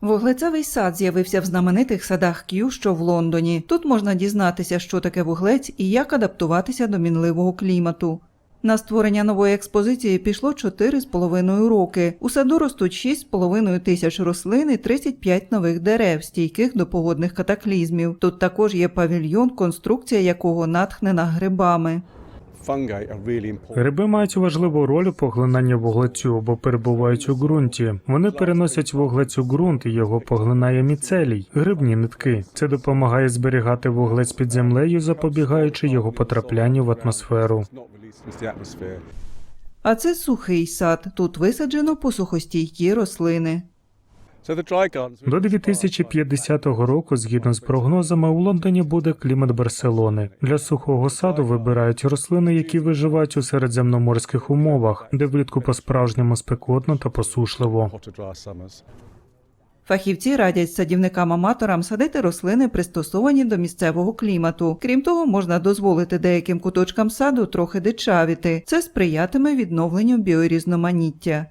Вуглецевий сад з'явився в знаменитих садах К'ю, що в Лондоні. Тут можна дізнатися, що таке вуглець і як адаптуватися до мінливого клімату. На створення нової експозиції пішло 4,5 роки. У саду ростуть 6,5 тисяч рослин і 35 нових дерев, стійких до погодних катаклізмів. Тут також є павільйон, конструкція якого натхнена грибами. Гриби мають важливу роль у поглинанні вуглецю, бо перебувають у ґрунті. Вони переносять вуглець у ґрунт і його поглинає міцелій, грибні нитки. Це допомагає зберігати вуглець під землею, запобігаючи його потраплянню в атмосферу. А це сухий сад. Тут висаджено посухостійкі рослини. До 2050 року, згідно з прогнозами, у Лондоні буде клімат Барселони. Для сухого саду вибирають рослини, які виживають у середземноморських умовах, де влітку по-справжньому спекотно та посушливо. Фахівці радять садівникам-аматорам садити рослини, пристосовані до місцевого клімату. Крім того, можна дозволити деяким куточкам саду трохи дичавіти. Це сприятиме відновленню біорізноманіття.